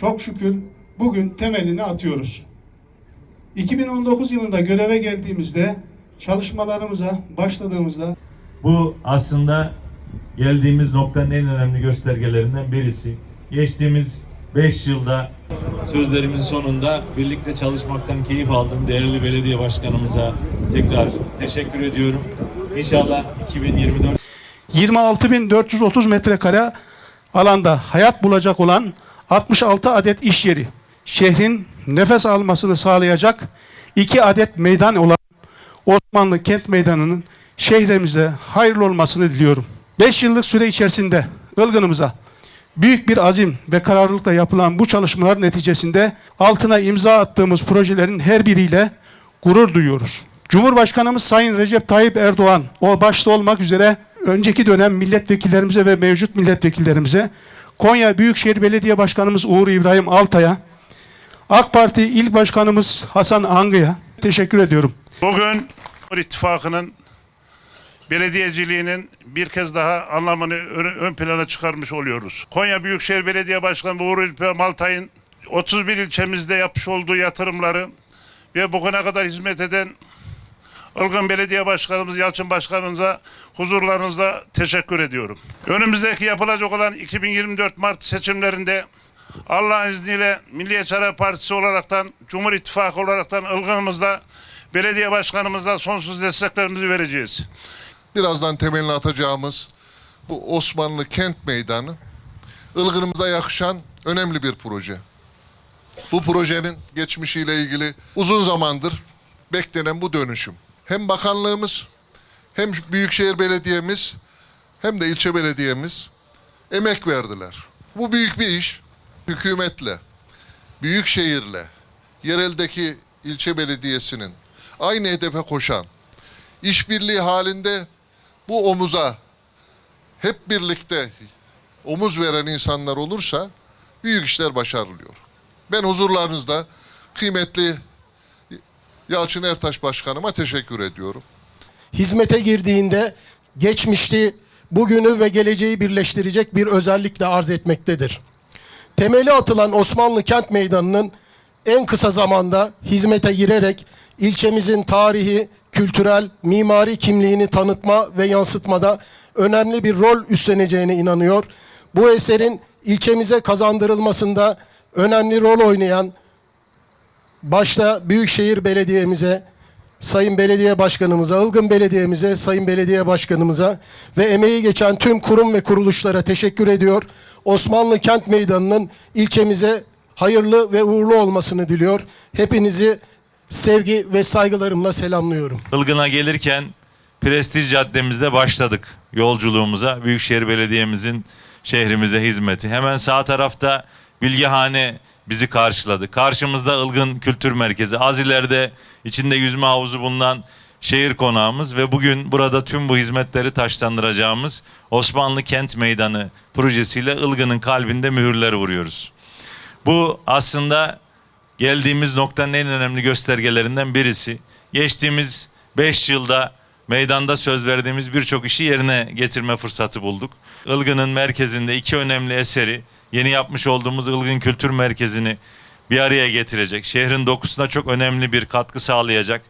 çok şükür bugün temelini atıyoruz. 2019 yılında göreve geldiğimizde çalışmalarımıza başladığımızda Bu aslında geldiğimiz noktanın en önemli göstergelerinden birisi. Geçtiğimiz 5 yılda sözlerimin sonunda birlikte çalışmaktan keyif aldım. Değerli belediye başkanımıza tekrar teşekkür ediyorum. İnşallah 2024 26.430 metrekare alanda hayat bulacak olan 66 adet iş yeri, şehrin nefes almasını sağlayacak 2 adet meydan olan Osmanlı Kent Meydanı'nın şehrimize hayırlı olmasını diliyorum. 5 yıllık süre içerisinde Ilgın'ımıza büyük bir azim ve kararlılıkla yapılan bu çalışmalar neticesinde altına imza attığımız projelerin her biriyle gurur duyuyoruz. Cumhurbaşkanımız Sayın Recep Tayyip Erdoğan o başta olmak üzere önceki dönem milletvekillerimize ve mevcut milletvekillerimize Konya Büyükşehir Belediye Başkanımız Uğur İbrahim Altay'a AK Parti İl Başkanımız Hasan Angı'ya teşekkür ediyorum. Bugün Cumhur İttifakı'nın belediyeciliğinin bir kez daha anlamını ön, plana çıkarmış oluyoruz. Konya Büyükşehir Belediye Başkanı Uğur İlper Maltay'ın 31 ilçemizde yapmış olduğu yatırımları ve bugüne kadar hizmet eden Ilgın Belediye Başkanımız Yalçın Başkanımıza huzurlarınızda teşekkür ediyorum. Önümüzdeki yapılacak olan 2024 Mart seçimlerinde Allah'ın izniyle Milliyetçi Hareket Partisi olaraktan, Cumhur İttifakı olaraktan Ilgın'ımızda belediye başkanımıza sonsuz desteklerimizi vereceğiz. birazdan temelini atacağımız bu Osmanlı Kent Meydanı ılgınımıza yakışan önemli bir proje. Bu projenin geçmişiyle ilgili uzun zamandır beklenen bu dönüşüm. Hem bakanlığımız hem Büyükşehir Belediye'miz hem de ilçe belediyemiz emek verdiler. Bu büyük bir iş. Hükümetle, büyükşehirle, yereldeki ilçe belediyesinin aynı hedefe koşan, işbirliği halinde bu omuza hep birlikte omuz veren insanlar olursa büyük işler başarılıyor. Ben huzurlarınızda kıymetli Yalçın Ertaş Başkanıma teşekkür ediyorum. hizmete girdiğinde geçmişti, bugünü ve geleceği birleştirecek bir özellikle arz etmektedir. Temeli atılan Osmanlı Kent Meydanı'nın en kısa zamanda hizmete girerek ilçemizin tarihi, kültürel, mimari kimliğini tanıtma ve yansıtmada önemli bir rol üstleneceğine inanıyor. Bu eserin ilçemize kazandırılmasında önemli rol oynayan başta Büyükşehir Belediye'mize, Sayın Belediye Başkanımıza, Ilgın Belediye'mize, Sayın Belediye Başkanımıza ve emeği geçen tüm kurum ve kuruluşlara teşekkür ediyor. Osmanlı Kent Meydanı'nın ilçemize hayırlı ve uğurlu olmasını diliyor. Hepinizi sevgi ve saygılarımla selamlıyorum. Ilgın'a gelirken Prestij Caddemizde başladık yolculuğumuza. Büyükşehir Belediye'mizin şehrimize hizmeti. Hemen sağ tarafta Bilgehane bizi karşıladı. Karşımızda Ilgın Kültür Merkezi. Az ileride içinde yüzme havuzu bulunan şehir konağımız ve bugün burada tüm bu hizmetleri taşlandıracağımız Osmanlı Kent Meydanı projesiyle Ilgın'ın kalbinde mühürler vuruyoruz. Bu aslında geldiğimiz noktanın en önemli göstergelerinden birisi. Geçtiğimiz 5 yılda meydanda söz verdiğimiz birçok işi yerine getirme fırsatı bulduk. Ilgın'ın merkezinde iki önemli eseri, yeni yapmış olduğumuz Ilgın Kültür Merkezi'ni bir araya getirecek. Şehrin dokusuna çok önemli bir katkı sağlayacak.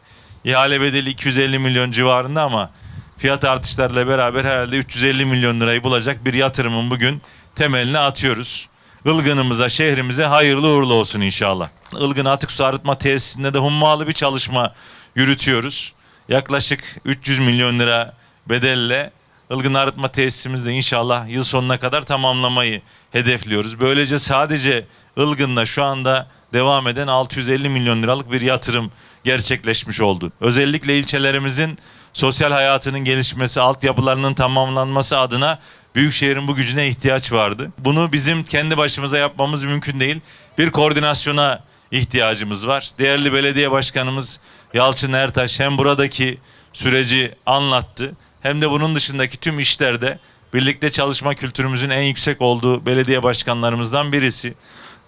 İhale bedeli 250 milyon civarında ama fiyat artışlarıyla beraber herhalde 350 milyon lirayı bulacak bir yatırımın bugün temelini atıyoruz. Ilgın'ımıza, şehrimize hayırlı uğurlu olsun inşallah. Ilgın Atık Su Arıtma Tesisinde de hummalı bir çalışma yürütüyoruz. Yaklaşık 300 milyon lira bedelle Ilgın Arıtma Tesisimizde inşallah yıl sonuna kadar tamamlamayı hedefliyoruz. Böylece sadece Ilgın'da şu anda devam eden 650 milyon liralık bir yatırım gerçekleşmiş oldu. Özellikle ilçelerimizin sosyal hayatının gelişmesi, altyapılarının tamamlanması adına Büyükşehir'in bu gücüne ihtiyaç vardı. Bunu bizim kendi başımıza yapmamız mümkün değil. Bir koordinasyona ihtiyacımız var. Değerli belediye başkanımız Yalçın Ertaş hem buradaki süreci anlattı hem de bunun dışındaki tüm işlerde birlikte çalışma kültürümüzün en yüksek olduğu belediye başkanlarımızdan birisi.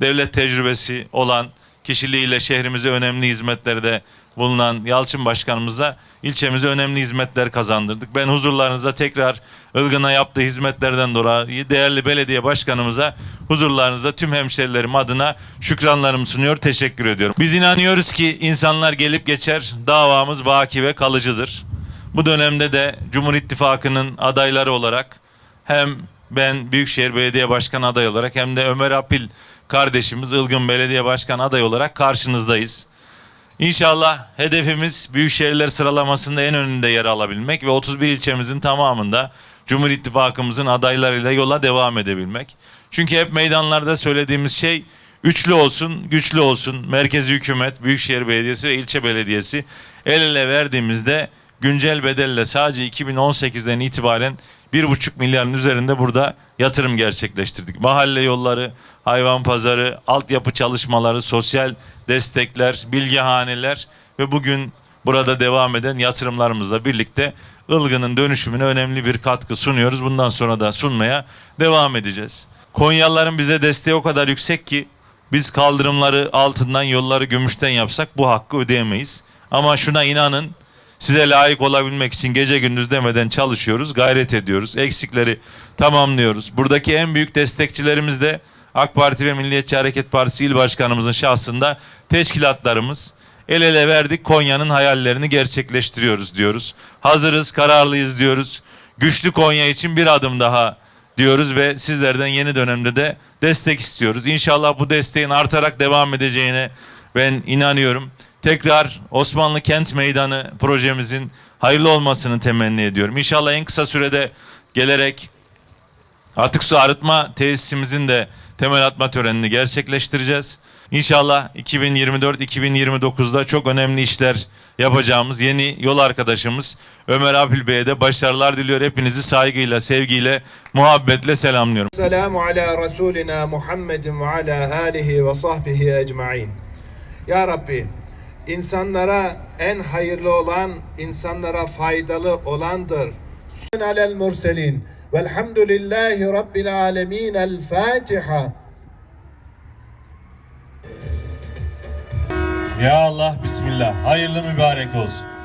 Devlet tecrübesi olan kişiliğiyle şehrimize önemli hizmetlerde bulunan Yalçın Başkanımıza ilçemize önemli hizmetler kazandırdık. Ben huzurlarınızda tekrar Ilgın'a yaptığı hizmetlerden dolayı değerli belediye başkanımıza huzurlarınızda tüm hemşerilerim adına şükranlarımı sunuyor, teşekkür ediyorum. Biz inanıyoruz ki insanlar gelip geçer, davamız baki ve kalıcıdır. Bu dönemde de Cumhur İttifakı'nın adayları olarak hem ben Büyükşehir Belediye Başkanı adayı olarak hem de Ömer Apil kardeşimiz Ilgın Belediye Başkanı adayı olarak karşınızdayız. İnşallah hedefimiz Büyükşehirler sıralamasında en önünde yer alabilmek ve 31 ilçemizin tamamında Cumhur İttifakımızın adaylarıyla yola devam edebilmek. Çünkü hep meydanlarda söylediğimiz şey üçlü olsun, güçlü olsun. Merkezi hükümet, Büyükşehir Belediyesi ve ilçe belediyesi el ele verdiğimizde güncel bedelle sadece 2018'den itibaren 1,5 milyarın üzerinde burada yatırım gerçekleştirdik. Mahalle yolları, hayvan pazarı, altyapı çalışmaları, sosyal destekler, bilgihaneler ve bugün burada devam eden yatırımlarımızla birlikte Ilgın'ın dönüşümüne önemli bir katkı sunuyoruz. Bundan sonra da sunmaya devam edeceğiz. Konyalıların bize desteği o kadar yüksek ki biz kaldırımları altından yolları gümüşten yapsak bu hakkı ödeyemeyiz. Ama şuna inanın size layık olabilmek için gece gündüz demeden çalışıyoruz, gayret ediyoruz, eksikleri tamamlıyoruz. Buradaki en büyük destekçilerimiz de AK Parti ve Milliyetçi Hareket Partisi il başkanımızın şahsında teşkilatlarımız. El ele verdik Konya'nın hayallerini gerçekleştiriyoruz diyoruz. Hazırız, kararlıyız diyoruz. Güçlü Konya için bir adım daha diyoruz ve sizlerden yeni dönemde de destek istiyoruz. İnşallah bu desteğin artarak devam edeceğine ben inanıyorum. Tekrar Osmanlı Kent Meydanı projemizin hayırlı olmasını temenni ediyorum. İnşallah en kısa sürede gelerek Atık su arıtma tesisimizin de temel atma törenini gerçekleştireceğiz. İnşallah 2024-2029'da çok önemli işler yapacağımız yeni yol arkadaşımız Ömer Apil Bey'e de başarılar diliyor. Hepinizi saygıyla, sevgiyle, muhabbetle selamlıyorum. Selamu ala Resulina Muhammedin ve ala alihi ve sahbihi ecmain. Ya Rabbi, insanlara en hayırlı olan, insanlara faydalı olandır. Sün alel murselin. Velhamdülillahi Rabbil alemin. El Fatiha. Ya Allah, Bismillah. Hayırlı mübarek olsun.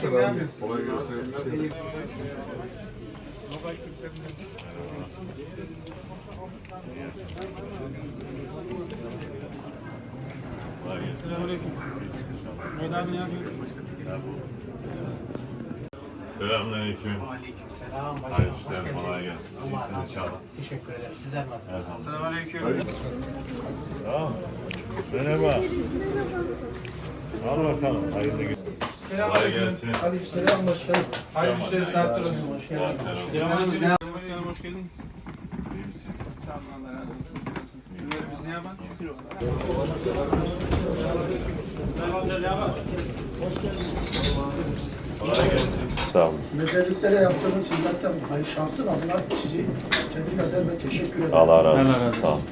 Kolay gelsin. Selamünaleyküm. Aleykümselam. Hayırlı işler, kolay gelsin. İyisiniz inşallah. Teşekkür ederim. Sizler nasılsınız? Tamam. Merhaba. Al bakalım. Hayırlı gün. Kolay gelsin. Aleykümselam başkanım. Hayırlı işleri saatler olsun. Hoş geldiniz. Başkanım hoş geldiniz. Sağ olun Allah razı olsun. Siz nasılsınız? Günlerimiz ne yapan? Şükür olsun. Sağ olun. Mezarlıklara yaptığınız hizmetten dolayı şahsın adına sizi tebrik eder ve teşekkür ederim. Allah razı olsun. Sağ olun.